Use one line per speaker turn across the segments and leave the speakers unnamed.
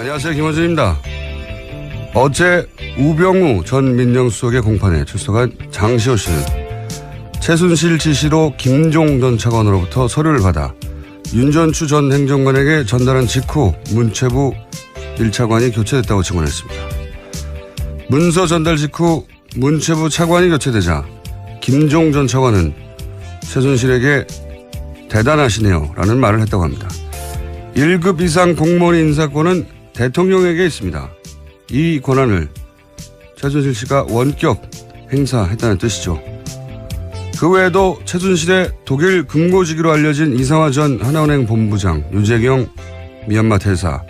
안녕하세요. 김원준입니다. 어제 우병우 전 민정수석의 공판에 출석한 장시호 씨는 최순실 지시로 김종 전 차관으로부터 서류를 받아 윤전추 전 행정관에게 전달한 직후 문체부 1차관이 교체됐다고 증언했습니다. 문서 전달 직후 문체부 차관이 교체되자 김종 전 차관은 최순실에게 대단하시네요 라는 말을 했다고 합니다. 1급 이상 공무원 인사권은 대통령에게 있습니다. 이 권한을 최순실 씨가 원격 행사했다는 뜻이죠. 그 외에도 최순실의 독일 금고지기로 알려진 이상화 전 하나은행 본부장, 유재경 미얀마 대사,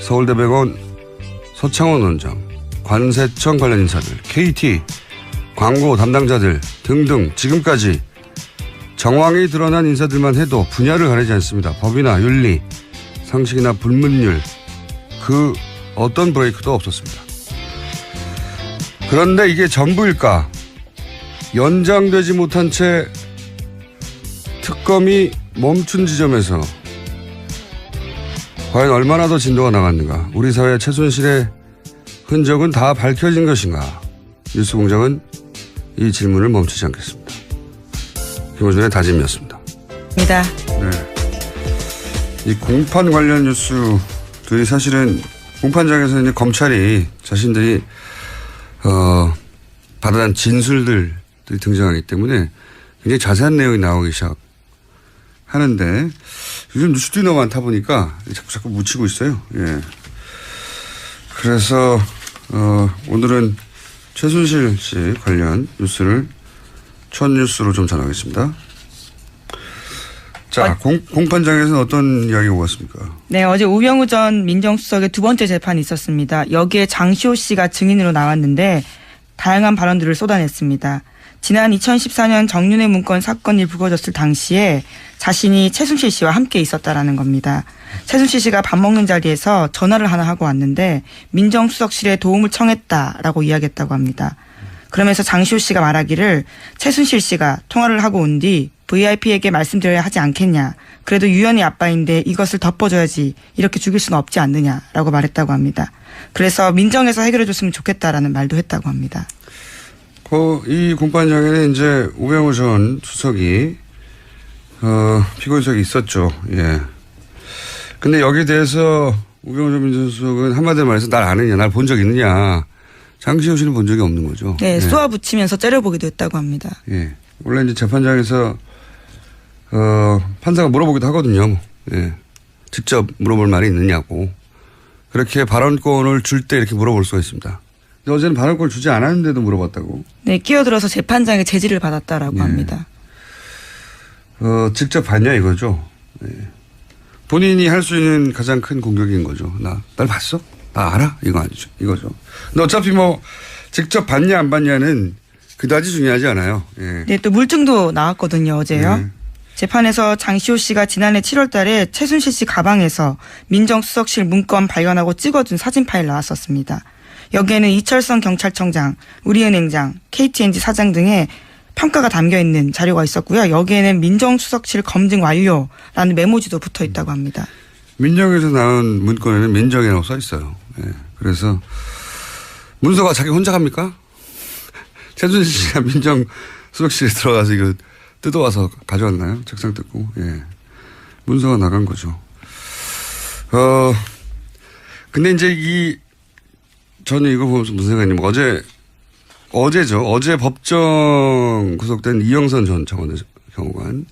서울대병원 서창원 원장, 관세청 관련 인사들, KT, 광고 담당자들 등등 지금까지 정황이 드러난 인사들만 해도 분야를 가리지 않습니다. 법이나 윤리, 상식이나 불문율 그 어떤 브레이크도 없었습니다. 그런데 이게 전부일까? 연장되지 못한 채 특검이 멈춘 지점에서 과연 얼마나 더 진도가 나갔는가? 우리 사회 최순실의 흔적은 다 밝혀진 것인가? 뉴스공장은 이 질문을 멈추지 않겠습니다. 김호준의 다짐이었습니다.
입니다.
네. 이 공판 관련 뉴스 들이 사실은 공판장에서 이제 검찰이 자신들이 어 받아낸 진술들이 등장하기 때문에 굉장히 자세한 내용이 나오기 시작하는데 요즘 뉴스들이 너무 많다 보니까 자꾸 자꾸 묻히고 있어요. 예. 그래서 어 오늘은 최순실 씨 관련 뉴스를 첫 뉴스로 좀 전하겠습니다. 자, 공, 공판장에서는 어떤 이야기가 오갔습니까?
네, 어제 우병우 전 민정수석의 두 번째 재판이 있었습니다. 여기에 장시호 씨가 증인으로 나왔는데 다양한 발언들을 쏟아냈습니다. 지난 2014년 정윤회 문건 사건이 불거졌을 당시에 자신이 최순실 씨와 함께 있었다라는 겁니다. 최순실 씨가 밥 먹는 자리에서 전화를 하나 하고 왔는데 민정수석실에 도움을 청했다라고 이야기했다고 합니다. 그러면서 장시호 씨가 말하기를 최순실 씨가 통화를 하고 온 뒤 VIP에게 말씀드려야 하지 않겠냐. 그래도 유연이 아빠인데 이것을 덮어줘야지. 이렇게 죽일 수는 없지 않느냐라고 말했다고 합니다. 그래서 민정에서 해결해줬으면 좋겠다라는 말도 했다고 합니다.
그, 이 공판장에는 이제 우병우 전 수석이, 어, 피고인석이 있었죠. 예. 근데 여기에 대해서 우병우 전 민정수석은 한마디로 말해서 날 아느냐, 날 본 적 있느냐. 장시호 씨는 본 적이 없는 거죠.
네,
예.
쏘아 붙이면서 째려보기도 했다고 합니다.
예. 원래 이제 재판장에서 어, 판사가 물어보기도 하거든요. 예. 직접 물어볼 말이 있느냐고. 그렇게 발언권을 줄 때 이렇게 물어볼 수가 있습니다. 근데 어제는 발언권을 주지 않았는데도 물어봤다고.
네, 끼어들어서 재판장의 제지를 받았다라고
네.
합니다.
어, 직접 봤냐 이거죠. 예. 본인이 할 수 있는 가장 큰 공격인 거죠. 나, 날 봤어? 나 알아? 이거 아니죠. 이거죠. 근데 어차피 뭐, 직접 봤냐 안 봤냐는 그다지 중요하지 않아요. 예.
네, 또 물증도 나왔거든요, 어제요.
네.
재판에서 장시호 씨가 지난해 7월 달에 최순실 씨 가방에서 민정수석실 문건 발견하고 찍어준 사진 파일 나왔었습니다. 여기에는 이철성 경찰청장, 우리은행장, KTNG 사장 등의 평가가 담겨 있는 자료가 있었고요. 여기에는 민정수석실 검증 완료라는 메모지도 붙어 있다고 합니다.
민정에서 나온 문건에는 민정이라고 써 있어요. 예. 그래서 문서가 자기 혼자 갑니까? 최준실 씨가 민정 수석실에 들어가서 이거 뜯어와서 가져왔나요? 책상 뜯고. 예. 문서가 나간 거죠. 어, 근데 이제 이, 저는 이거 보면서 무슨 생각이냐면 어제, 어제죠. 어제 법정 구속된 이영선 전 장관의 경우관.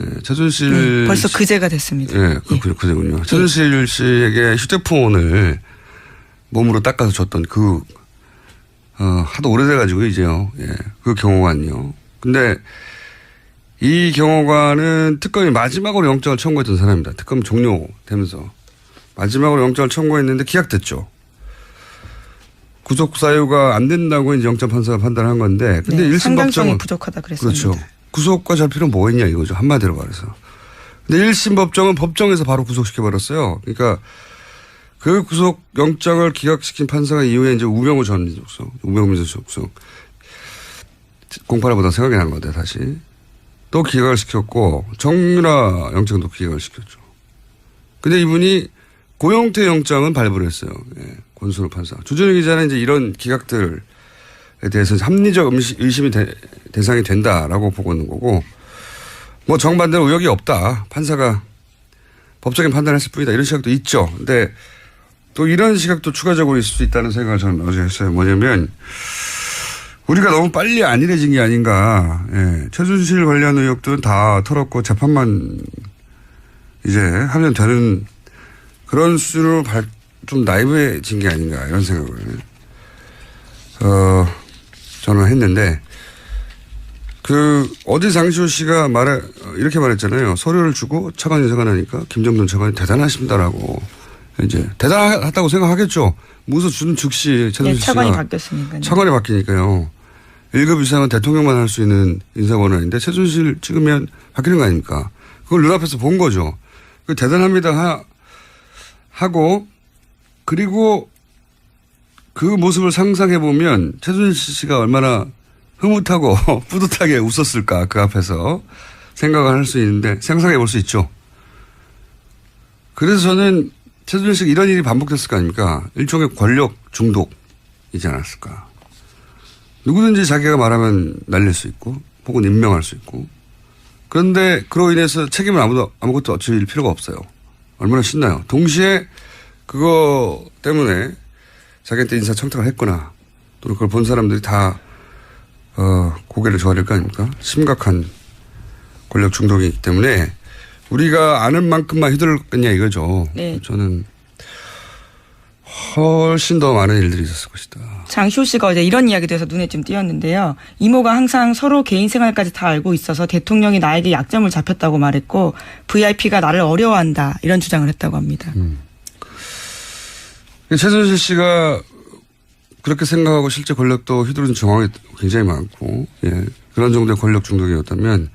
예, 최준실.
네, 벌써
씨-
그제가 됐습니다.
예, 그렇군요. 그제군요. 최순실 씨에게 휴대폰을 몸으로 닦아서 줬던 그, 어, 하도 오래돼가지고 이제요. 예, 그 경호관요. 근데 이 경호관은 특검이 마지막으로 영장을 청구했던 사람입니다. 특검 종료되면서. 마지막으로 영장을 청구했는데 기각됐죠. 구속 사유가 안 된다고 이제 영장 판사가 판단한 건데. 근데
네,
일 1심
상당성이
법정은
부족하다 그랬습니다.
그렇죠. 구속과 잘 필요는 뭐 있냐 이거죠. 한마디로 말해서. 근데 1심 법정은 법정에서 바로 구속시켜버렸어요. 그러니까 그 구속 영장을 기각시킨 판사가 이후에 이제 우병우 전 민정수석, 우병우 민정수석 공판을 보다 생각이 난 건데 다시 또 기각을 시켰고 정유라 영장도 기각을 시켰죠. 근데 이분이 고영태 영장은 발부를 했어요. 예, 권순호 판사. 주준희 기자는 이제 이런 기각들에 대해서 합리적 의심- 의심이 대, 대상이 된다라고 보고 있는 거고, 뭐 정반대로 의혹이 없다. 판사가 법적인 판단을 했을 뿐이다. 이런 시각도 있죠. 근데 또 이런 시각도 추가적으로 있을 수 있다는 생각을 저는 어제 했어요. 뭐냐면, 우리가 너무 빨리 안일해진 게 아닌가. 예. 최순실 관련 의혹들은 다 털었고 재판만 이제 하면 되는 그런 수준으로 발, 좀 나이브해진 게 아닌가 이런 생각을 어 저는 했는데 그 어제 장시호 씨가 말해 어, 이렇게 말했잖아요. 서류를 주고 차관 인사가 나니까 김정돈 차관이 대단하십니다라고 이제 대단하다고 생각하겠죠. 무서 주는 즉시
네, 차관이 바뀌었으니까요.
차관이 바뀌니까요. 1급 이상은 대통령만 할 수 있는 인사 권한인데 최순실 찍으면 바뀌는 거 아닙니까? 그걸 눈앞에서 본 거죠. 그 대단합니다 하, 하고 그리고 그 모습을 상상해 보면 최순실 씨가 얼마나 흐뭇하고 뿌듯하게 웃었을까 그 앞에서 생각을 할 수 있는데 상상해 볼 수 있죠. 그래서 저는 최순실 씨가 이런 일이 반복됐을 거 아닙니까? 일종의 권력 중독이지 않았을까. 누구든지 자기가 말하면 날릴 수 있고 혹은 임명할 수 있고 그런데 그로 인해서 책임을 아무도 아무것도 질 필요가 없어요. 얼마나 신나요. 동시에 그거 때문에 자기한테 인사 청탁을 했거나 또는 그걸 본 사람들이 다 어, 고개를 저어릴 거 아닙니까? 심각한 권력 중독이기 때문에 우리가 아는 만큼만 휘둘렀겠냐 이거죠.
네.
저는 훨씬 더 많은 일들이 있었을 것이다.
장시호 씨가 어제 이런 이야기도 해서 눈에 좀 띄었는데요. 이모가 항상 서로 개인 생활까지 다 알고 있어서 대통령이 나에게 약점을 잡혔다고 말했고 VIP가 나를 어려워한다 이런 주장을 했다고 합니다.
최순실 씨가 그렇게 생각하고 실제 권력도 휘두른 정황이 굉장히 많고, 예. 그런 정도의 권력 중독이었다면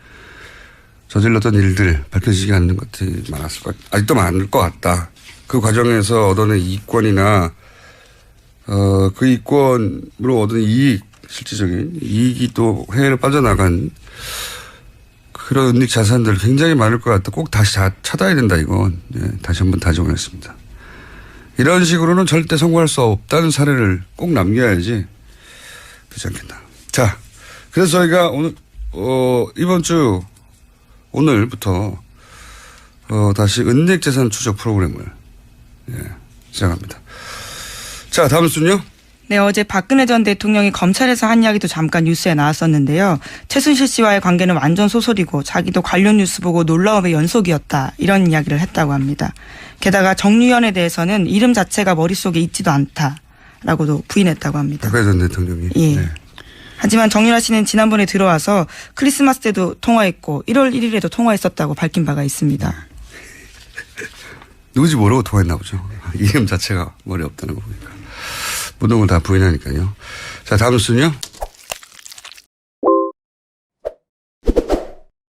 저질렀던 일들 밝혀지지 않는 것들이 많았을 것, 같- 아직도 많을 것 같다. 그 과정에서 얻어낸 이권이나, 어, 그 이권으로 얻은 이익, 실질적인 이익이 또 해외로 빠져나간 그런 은닉 자산들 굉장히 많을 것 같다. 꼭 다시 다 찾아야 된다, 이건. 예, 다시 한번 다짐했습니다. 이런 식으로는 절대 성공할 수 없다는 사례를 꼭 남겨야지 되지 않겠나. 자, 그래서 저희가 오늘, 어, 이번 주, 오늘부터, 어, 다시 은닉 재산 추적 프로그램을, 예, 시작합니다. 자, 다음 순요.
네, 어제 박근혜 전 대통령이 검찰에서 한 이야기도 잠깐 뉴스에 나왔었는데요. 최순실 씨와의 관계는 완전 소설이고 자기도 관련 뉴스 보고 놀라움의 연속이었다. 이런 이야기를 했다고 합니다. 게다가 정유현에 대해서는 이름 자체가 머릿속에 있지도 않다라고도 부인했다고 합니다.
박근혜 전 대통령이.
예.
네.
하지만 정유라 씨는 지난번에 들어와서 크리스마스 때도 통화했고 1월 1일에도 통화했었다고 밝힌 바가 있습니다.
누구지 모르고 통화했나 보죠. 이름 자체가 머리 없다는 거 보니까. 모든 걸다 부인하니까요. 자, 다음 순요.